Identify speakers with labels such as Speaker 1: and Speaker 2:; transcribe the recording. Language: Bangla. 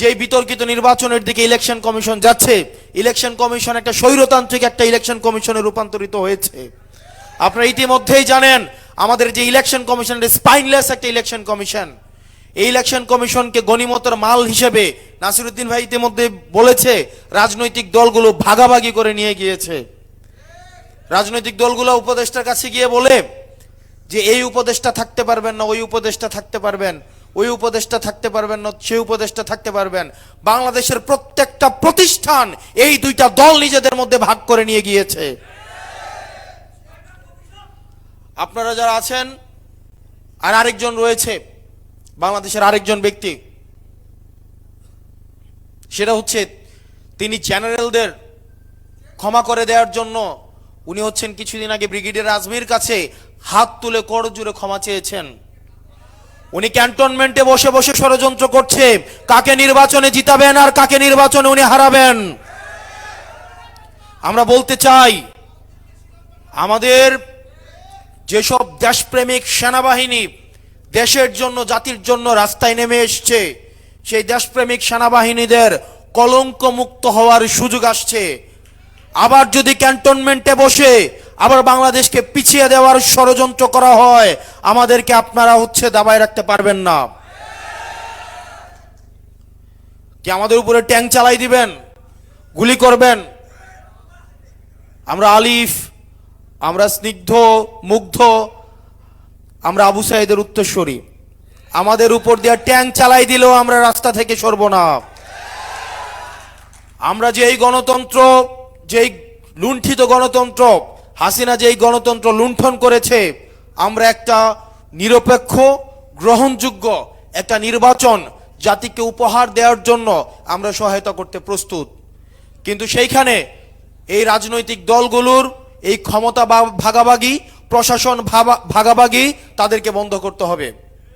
Speaker 1: যে বিতর্কিত নির্বাচনের দিকে ইলেকশন কমিশন যাচ্ছে ইলেকশন কমিশন একটা স্বৈরতান্ত্রিক একটা ইলেকশন কমিশনে রূপান্তরিত হয়েছে। আপনারা ইতিমধ্যেই জানেন, আমাদের যে ইলেকশন কমিশন স্পাইনলেস একটা ইলেকশন কমিশন এই ইলেকশন কমিশনকে গণিমতের মাল হিসেবে নাসিরুদ্দিন ভাই ইতিমধ্যে বলেছে, রাজনৈতিক দলগুলো ভাগাভাগি করে নিয়ে গিয়েছে। রাজনৈতিক দলগুলো উপদেষ্টার কাছে গিয়ে বলে যে, এই উপদেষ্টা থাকতে পারবেন না, ওই উপদেষ্টা থাকতে পারবেন। ওই উপদেষ্টা থাকতে পারবেন না সেই উপদেষ্টা থাকতে পারবেন। বাংলাদেশের প্রত্যেকটা প্রতিষ্ঠান এই দুইটা দল নিজেদের মধ্যে ভাগ করে নিয়ে গিয়েছে। আপনারা যারা আছেন, আর আরেকজন রয়েছে, বাংলাদেশের আরেকজন ব্যক্তি, সেটা হচ্ছে তিনি জেনারেলদের ক্ষমা করে দেওয়ার জন্য উনি হচ্ছেন কিছুদিন আগে ব্রিগেডিয়ার আজমির কাছে হাত তুলে কর জুড়ে ক্ষমা চেয়েছেন। উনি ক্যান্টনমেন্টে বসে বসে ষড়যন্ত্র করছে। কাকে নির্বাচনে জিতাবেন আর কাকে নির্বাচনে উনি হারাবেন? আমরা বলতে চাই, আমাদের যেসব দেশপ্রেমিক সেনাবাহিনী দেশের জন্য, জাতির জন্য রাস্তায় নেমে এসছে, সেই দেশপ্রেমিক সেনাবাহিনীদের কলঙ্ক মুক্ত হওয়ার সুযোগ আসছে। আবার যদি ক্যান্টনমেন্টে বসে আবার বাংলাদেশকে পিছিয়ে দেওয়ার ষড়যন্ত্র করা হয়। আমাদেরকে আপনারা হচ্ছে দাবায় রাখতে পারবেন না। কি আমাদের উপরে ট্যাঙ্ক চালাই দিবেন? গুলি করবেন? আমরা আলিফ, আমরা স্নিগ্ধ, মুগ্ধ, আমরা আবু সাইদের উত্তরস্বরী আমাদের উপর দিয়ে ট্যাঙ্ক চালাই দিলেও আমরা রাস্তা থেকে সরব না। আমরা যে এই গণতন্ত্র, যেই লুণ্ঠিত গণতন্ত্র হাসিনা যেই গণতন্ত্র লুণ্ঠন করেছে, আমরা একটা নিরপেক্ষ, গ্রহণযোগ্য একটা নির্বাচন জাতিকে উপহার দেওয়ার জন্য আমরা সহায়তা করতে প্রস্তুত। কিন্তু সেইখানে এই রাজনৈতিক দলগুলোর এই ক্ষমতা ভাগাভাগি, প্রশাসন ভাগাভাগি তাদেরকে বন্ধ করতে হবে।